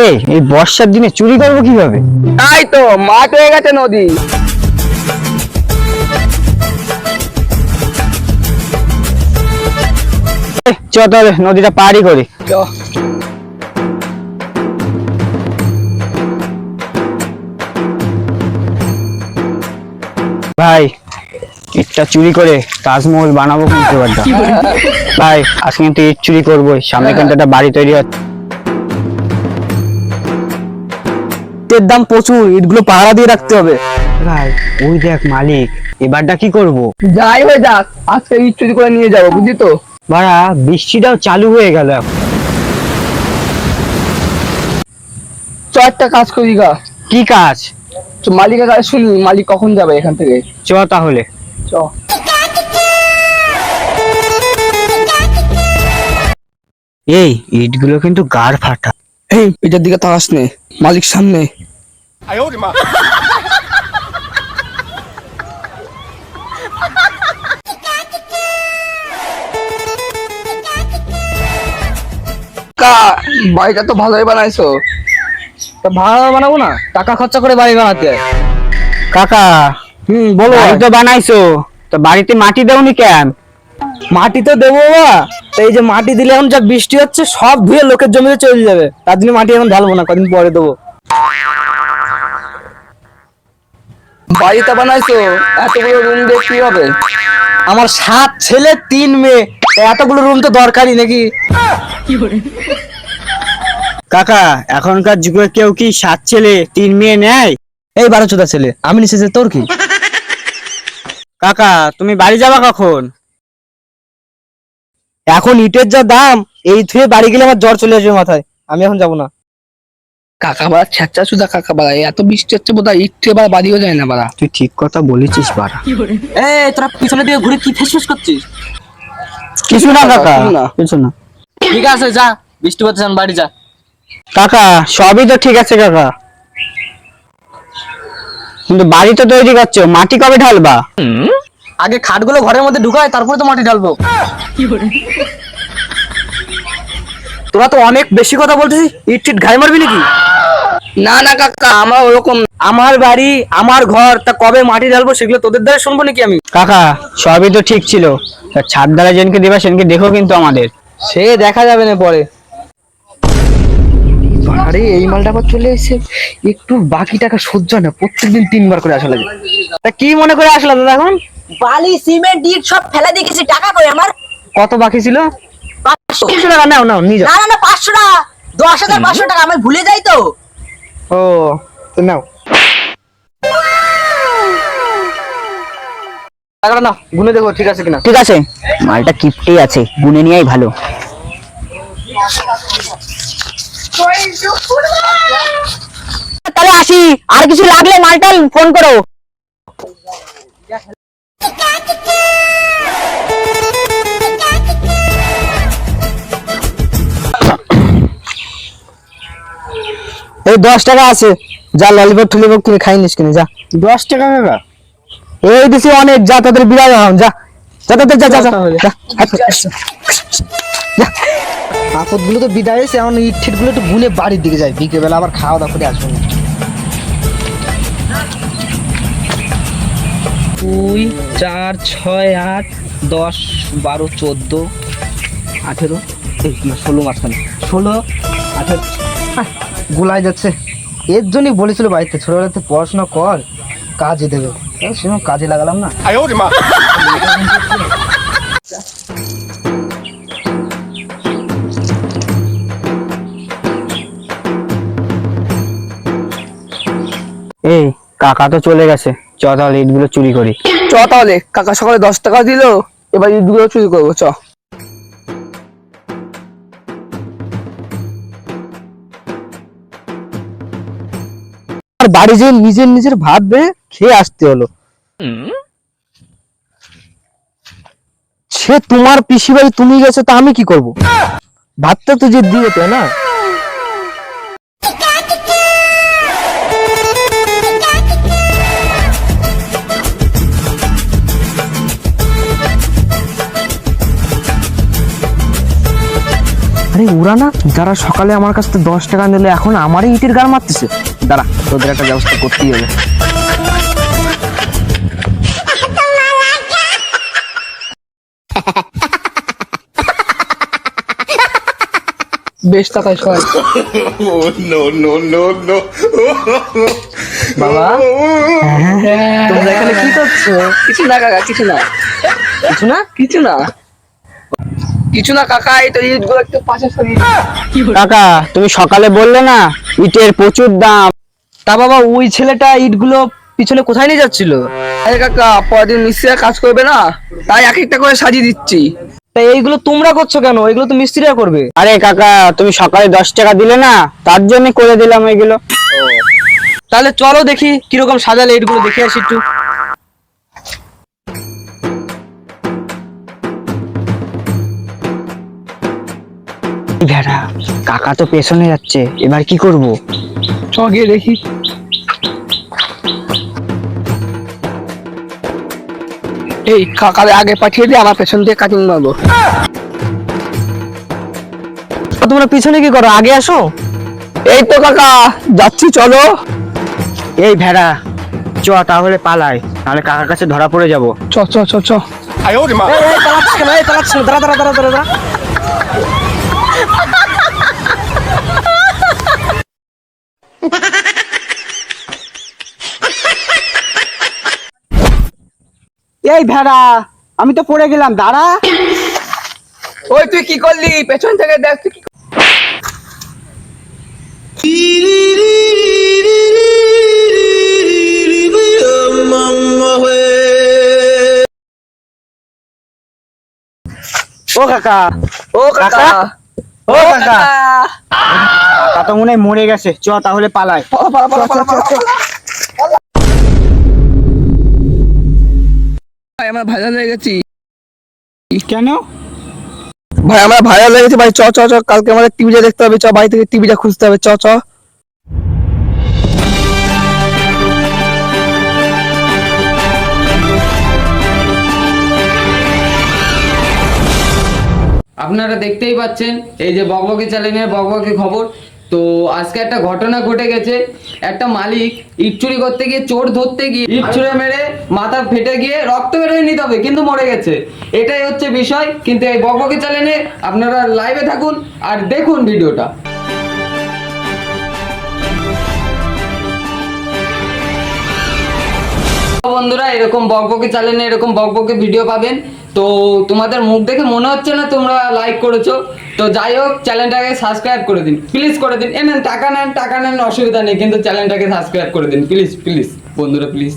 এই এই বর্ষার দিনে চুরি করব কীভাবে? তাই তো মাঠ হয়ে গেছে নদী। চ নদীটা পাড়ি করি। ভাই ইটটা চুরি করে তাজমহল বানাবো কিন্তু ভাই আজকে কিন্তু ইট চুরি করবোই। সামনে কিন্তু একটা বাড়ি তৈরি হচ্ছে। ইটের দাম প্রচুর ইটগুলো পাহারা দিয়ে রাখতে হবে। ভাই ওই দেখ মালিক এবারটা কি করব? যাই হয়ে যাক আজকে ইট চুরি করে নিয়ে যাব বুঝলি তো? ভাড়া বৃষ্টিটাও চালু হয়ে গেল এখন। চ একটা কাজ করি গা। কি কাজ? তো মালিকের কাছে শুনি মালিক কখন যাবে এখান থেকে? চ তাহলে। চ। এই ইটগুলো কিন্তু গাড় ফাটা। এই এটার দিকে তাকাস নে মালিক সামনে। কা বাড়িটা তো ভালোই বানাইছো। তা ভালো বানাবো না? টাকা খরচা করে বাড়ি বানাতে। কাকা হুম বলো। বাড়ি তো বানাইছো। তো বাড়িতে মাটি দেওনি কেন? মাটি তো দেবো বাবা। এই যে মাটি দিলে এখন যা বৃষ্টি হচ্ছে সব ধুয়ে লোকের জমিতে চলে যাবে। তার জন্য মাটি এখন ঢালবো না কদিন পরে দেবো। বাড়িটা বানাইছো? এতগুলো রুম দিয়ে কি হবে? আমার সাত ছেলে তিন মেয়ে। এতগুলো রুম তো দরকারই নাকি? কাকা এখনকার যুগে কেউ কি সাত ছেলে তিন মেয়ে নেয়? এই বারো চোদা ছেলে আমি নিচে তোর কি? কাকা তুমি বাড়ি যাবা কখন? এখন ইটের যা দাম এই থুয়ে বাড়ি গেলে আমার জ্বর চলে আসবে মাথায়। আমি এখন যাব না। কাকা বাড়া ছ্যাঁচা সুদা কাকা বাড়া এত বৃষ্টি হচ্ছে বোধহয় ইট এবার বাড়িও যায় না বাড়া। তুই ঠিক কথা বলেছিস বাড়া। এ তোরা পিছনে দিয়ে ঘুরে কি ফেসফেস করছিস? কিছু না কাকা কিছু না। ঠিক আছে যা বৃষ্টি পড়ছে বাড়ি যা। কাকা সবই তো ঠিক আছে কাকা। কিন্তু বাড়ি তো তৈরি করছ মাটি কবে ঢালবা? আগে খাটগুলো ঘরের মধ্যে ঢুকায় তারপরে তো মাটি ঢালবো। তোরা তো অনেক বেশি কথা বলছিস ইট টিট ঘাই মারবি নাকি? না না কাকা আমার ওরকম আমার বাড়ি আমার ঘর তা কবে মাটি ঢালবো সেগুলো তোদের দ্বারা শুনব নাকি আমি? কাকা সবই তো ঠিক ছিল। তা ছাদ দ্বারা যেনকে দেবা সেনকে দেখো কিন্তু আমাদের। সে দেখা যাবে না পরে। আরে এই মালটা আবার চলে এসেছে। একটু বাকি টাকা সহ্য হয় না প্রত্যেকদিন তিনবার করে আসা লাগে। তা কি মনে করে আসলা দাদা এখন? বালি সিমেন্ট ইট সব ফেলে দেখেছি টাকা কই আমার? কত বাকি ছিল? পাঁচশো টাকা নাও নাও নিয়ে যাও। না না না পাঁচশো টাকা। দশ হাজার পাঁচশো টাকা আমি ভুলে যাই তো। ও তো নাও। টাকাটা না গুনে দেখো ঠিক আছে কিনা। ঠিক আছে। মালটা কিপটেই আছে গুনে নিয়েই ভালো। তাহলে আসি আর কিছু লাগলে মালটাল ফোন করো। এই দশ টাকা আছে। যা ললিপপ টলিপপ কিনে খাই নিস কিনে যা। দশ টাকা কাকা? এই দিছি অনেক যা তাদের বিদায় হন যা। যা তাদের যা যা যা যা। যা আপদগুলো তো বিদায় হয়েছে এখন ইট ঠিটগুলো একটু গুনে বাড়ির দিকে যায় বিকেল বেলা আবার খাওয়া দাওয়া করে আসব। দুই চার ছয় আট দশ বারো চোদ্দ আঠেরো ষোলো মাঝখানে। ষোলো আঠেরো গোলায় যাচ্ছে। এর জন্যই বলেছিল বাড়িতে ছোটবেলাতে পড়াশোনা কর কাজে দেবে। সেরকম কাজে লাগালাম না। এই কাকা তো চলে গেছে। চ তাহলে ইটগুলো চুরি করি। চ তাহলে কাকা সকালে দশ টাকা দিল এবার ইটগুলো চুরি করব চ। আর বাড়ি যে নিজের নিজের ভাত বে খেয়ে আসতে হলো। সে তোমার পিসি বাড়ি তুমি গেছো, তা আমি কি করব? ভাতটা তো যে দিয়ে তাই না। আরে ওরা না যারা সকালে আমার কাছ থেকে দশ টাকা নিলে, এখন আমারই ইটের গার মারতেছে। দাঁড়া তোদের একটা ব্যবস্থা করতেই হবে। বেশ টাকায় ছয় বাবা? তোমরা এখানে কি করছ? কিছু না কাকা কিছু না। কিছু না? কিছু না। কিছু না কাকা এটা ইটগুলো একটু পাশে সরিয়ে কাকা তুমি সকালে বললে না ইটের প্রচুর দাম। তা বাবা ওই ছেলেটা ইটগুলো পিছনে কোথায় নিয়ে যাচ্ছিল? আরে কাকা পরদিন মিস্ত্রিরা কাজ করবে না তাই এক একটা করে সাজিয়ে দিচ্ছি। তাই এইগুলো তোমরা করছ কেন? এগুলো তো মিস্ত্রিরা করবে। আরে কাকা তুমি সকালে দশ টাকা দিলে না তার জন্য করে দিলাম এগুলো। তাহলে চলো দেখি কীরকম সাজালে ইটগুলো দেখে আসি একটু। ভেড়া কাকা তো পেছনে যাচ্ছে এবার কি করব? চ গিয়ে দেখি। এই কাকালে আগে পাঠিয়ে দিয়ে আমার পেছন দিয়ে কাটিং মারবো। তোমরা পিছনে কি করো? আগে আসো। এই তো কাকা যাচ্ছি চলো। এই ভেড়া চ তাহলে পালাই তাহলে কাকার কাছে ধরা পড়ে যাব। চ চ চ চ। এই, এই, পালাচ্ছিস কেন? এই, পালাচ্ছিস কেন? দাঁড়া, দাঁড়া, দাঁড়া, দাঁড়া, দাঁড়া। এই ভেড়া আমি তো পড়ে গেলাম দাঁড়া। ওই তুই কি করলি? পেছন থেকে দেখ তুই ও কাকা ও কাকা? ও কাকা। কাকা। তো মনে মরে গেছে। চ তাহলে পালাই। পালা, পালা, পালা, পালা, পালা, পালা। ভাই আমরা ভাইরাল হয়ে গেছি। কেন? ভাই আমরা ভাইরাল হয়ে গেছি। ভাই চ চ চ কালকে আমাদের টিভিটা দেখতে হবে। চ বাড়ি থেকে টিভিটা খুঁজতে হবে। চ চ। আপনারা দেখতেই পাচ্ছেন, এই যে বকবকি চ্যানেলের বকবকি খবর। তো আজকে একটা ঘটনা ঘটে গেছে। একটা মালিক ইট চুরি করতে গিয়ে চোর ধরতে গিয়ে ইট ছুঁড়ে মেরে মাথা ফেটে গিয়ে রক্ত বেরোয় নিতে হবে, কিন্তু মরে গেছে। এটাই হচ্ছে বিষয়। কিন্তু এই বকবকি চ্যানেলে আপনারা লাইভে থাকুন আর দেখুন ভিডিওটা। বন্ধুরা, এরকম বকবকে চ্যানেলে এরকম বকবকে ভিডিও পাবেন। তো তোমাদের মুখ দেখে মনে হচ্ছে না তোমরা লাইক করেছ। তো যাই হোক চ্যানেলটাকে সাবস্ক্রাইব করে দিন। প্লিজ করে দিন। এ নেন, টাকা নেন টাকা নেন, অসুবিধা নেই, কিন্তু চ্যানেলটাকে সাবস্ক্রাইব করে দিন। প্লিজ প্লিজ বন্ধুরা প্লিজ